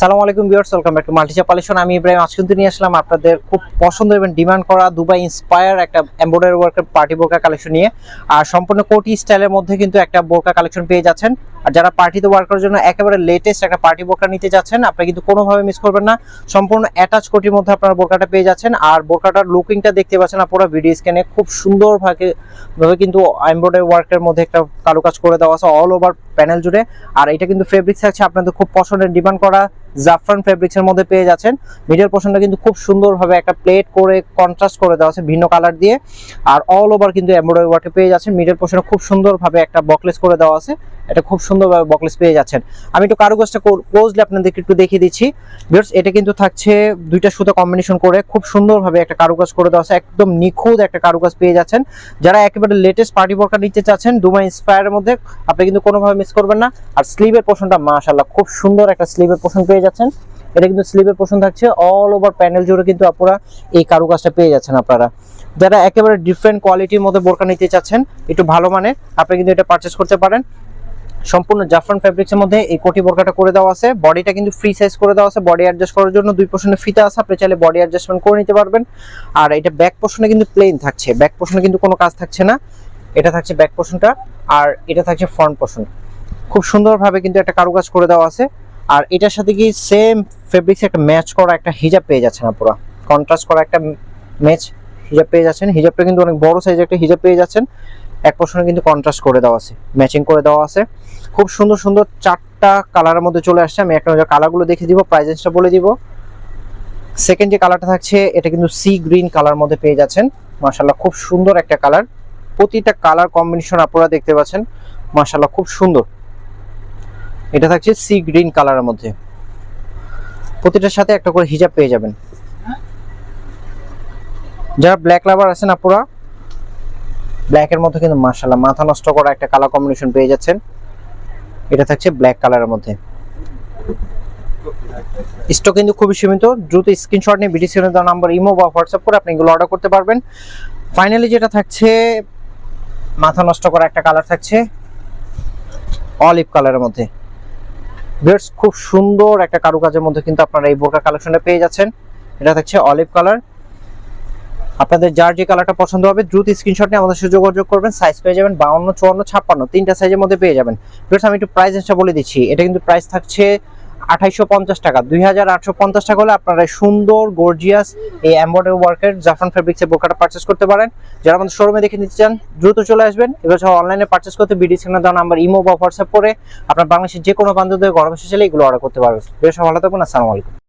সালাম আলাইকুম viewers, welcome back to মাল্টিচা পালিশন। আমি ইব্রাহিম, আজকে কিন্তু নিয়ে আসলাম আপনাদের খুব পছন্দ এবং ডিমান্ড করা দুবাই ইন্সপায়ার একটা এমব্রয়ডারি ওয়ার্কের পার্টি বোরকা কালেকশন নিয়ে। আর সম্পূর্ণ কোটি স্টাইলের মধ্যে কিন্তু একটা বোরকা কালেকশন পেয়ে যাচ্ছেন। আর যারা পার্টিতে ওয়ার্ক করার জন্য একেবারে লেটেস্ট একটা পার্টি বোরকা নিতে যাচ্ছেন, আপনারা কিন্তু কোনোভাবে মিস করবেন না। সম্পূর্ণ অ্যাটাচ কোটির মধ্যে আপনারা বোরকাটা পেয়ে যাচ্ছেন। আর বোরকাটার লুকিংটা দেখতে পাচ্ছেন আপনারা ভিডিও স্ক্যানে খুব সুন্দরভাবে, ভাবে কিন্তু এমব্রয়ডারি ওয়ার্কের মধ্যে একটা কারুকাজ করে দেওয়া আছে অল ওভার প্যানেল জুড়ে। আর এটা কিন্তু ফেব্রিক্স আছে আপনাদের খুব পছন্দের, ডিমান্ড করা জাফরান ফেব্রিক্স এর মধ্যে পেয়ে যাচ্ছেন। মিডল পোর্শনটা কিন্তু খুব সুন্দরভাবে একটা প্লেট করে কন্ট্রাস্ট করে দেওয়া আছে ভিন্ন কালার দিয়ে। আর অল ওভার কিন্তু এমব্রয়ডারি ওয়ার্কে পেয়ে যাচ্ছেন। মিডল পোর্শনে খুব সুন্দরভাবে একটা বকলেস করে দেওয়া আছে। এটা খুব সুন্দরভাবে বকলেস পেয়ে যাচ্ছেন। আমি একটু কারুকাজটা ক্লোজলি আপনাদেরকে একটু দেখিয়ে দিচ্ছি। ভিউয়ার্স এটা কিন্তু থাকছে দুইটা সুতো কম্বিনেশন করে খুব সুন্দরভাবে একটা কারুকাজ করে দেওয়া আছে। একদম নিখুঁত একটা কারুকাজ পেয়ে যাচ্ছেন। যারা একেবারে লেটেস্ট পার্টি বোরকা নিতে চাচ্ছেন দুবাই ইন্সপায়ারের মধ্যে, আপনি কিন্তু কোনোভাবে মিস করবেন না। আর স্লিভের পোর্শনটা মাশাআল্লাহ, খুব সুন্দর একটা স্লিভের পোর্শন পেয়ে যাচ্ছেন। এটা কিন্তু স্লিভের পোর্শন থাকছে। অল ওভার প্যানেল জুড়ে কিন্তু আপনারা এই কারুকাজটা পেয়ে যাচ্ছেন আপনারা। যারা একেবারে ডিফারেন্ট কোয়ালিটির মধ্যে বোরকা নিতে চাচ্ছেন, একটু ভালো মানের, আপনি কিন্তু এটা পারচেস করতে পারেন। সম্পূর্ণ জাফরান ফ্যাব্রিক্সের মধ্যে এই কোটি বোরকাটা করে দেওয়া আছে। বডিটা কিন্তু ফ্রি সাইজ করে দেওয়া আছে। বডি অ্যাডজাস্ট করার জন্য দুই পোর্শনে ফিতা আছে। আপনি চাইলে বডি অ্যাডজাস্টমেন্ট করে নিতে পারবেন। আর এটা ব্যাক পোর্শনে কিন্তু প্লেন থাকছে। ব্যাক পোর্শনে কিন্তু কোনো কাজ থাকছে না। এটা থাকছে ব্যাক পোর্শনটা আর এটা থাকছে ফ্রন্ট পোর্শন খুব সুন্দরভাবে কিন্তু একটা কারুকাজ করে দেওয়া আছে। আর এটার সাথে কি সেম ফেব্রিক্স একটা ম্যাচ করা একটা হিজাব পেয়ে যাচ্ছেন আপনারা কন্ট্রাস্ট করা একটা ম্যাচ হিজাব পেয়ে যাচ্ছেন। হিজাবটা কিন্তু অনেক বড় সাইজের একটা হিজাব পেয়ে যাচ্ছেন। এক পোর্শনে কিন্তু কন্ট্রাস্ট করে দেওয়া আছে ম্যাচিং করে দেওয়া আছে। খুব সুন্দর সুন্দর চারটা কালারের মধ্যে চলে আসছে। আমি একটা নজর কালারগুলো দেখে দিব প্রাইজেন্সটা বলে দিব। সেকেন্ড যে কালারটা থাকছে, এটা কিন্তু সি গ্রিন কালার মধ্যে পেয়ে যাচ্ছেন। মাশাল্লাহ খুব সুন্দর একটা কালার প্রতিটা কালার কম্বিনেশন আপনারা দেখতে পাচ্ছেন। মাশাল্লাহ খুব সুন্দর। এটা থাকছে সি গ্রিন কালারের মধ্যে। প্রতিটার সাথে একটা করে হিজাব পেয়ে যাবেন। যারা ব্ল্যাক লাভার আছেন আপনারা ব্ল্যাকের মধ্যে কিন্তু মাশাল্লাহ মাথা নষ্ট করা একটা কালার কম্বিনেশন পেয়ে যাচ্ছেন। এটা থাকছে ব্ল্যাক কালারের মধ্যে। স্টক কিন্তু খুবই সীমিত, দ্রুত স্ক্রিনশট নিয়ে বিডিসি নাম্বার ইমো বা হোয়াটসঅ্যাপ করে আপনি এগুলো অর্ডার করতে পারবেন। ফাইনালি যেটা থাকছে, মাথা নষ্ট করা একটা কালার থাকছে অলিভ কালারের মধ্যে। বিয়ার্স খুব সুন্দর একটা কারুকাজের মধ্যে কিন্তু আপনারা এই বোরকা কালেকশনটা পেয়ে যাচ্ছেন। এটা থাকছে অলিভ কালার আপনাদের যার যে কালারটা পছন্দ হবে, দ্রুত স্ক্রিনশট নিয়ে আমাদের সাথে যোগাযোগ করবেন। সাইজ পেয়ে যাবেন বাউন্ন, চুয়ান্ন, ছাপ্পান্ন, তিনটা সাইজের মধ্যে পেয়ে যাবেন। বেশ আমি একটু প্রাইস বলে দিচ্ছি। এটা কিন্তু প্রাইস থাকছে আঠাইশো পঞ্চাশ টাকা। দুই হাজার আটশো পঞ্চাশ টাকা হলে আপনারা সুন্দর গর্জিয়াস এই এম্বয়ডারি ওয়ার্কের জাফরান ফেব্রিক্সের বোরকাটা পারচেস করতে পারেন। যারা আমাদের শোরুমে দেখে নিতে চান, দ্রুত চলে আসবেন। এবার সব অনলাইনে পারচেস করতে বিডি সিগনাল দেওয়া নাম্বার ইমো বা হোয়াটসঅ্যাপ করে আপনার বাংলাদেশের যে কোনো বান্ধবদের গরম চাইলে এগুলো অর্ডার করতে পারবেন। বেশ ভালো থাকুন, আসসালামু আলাইকুম।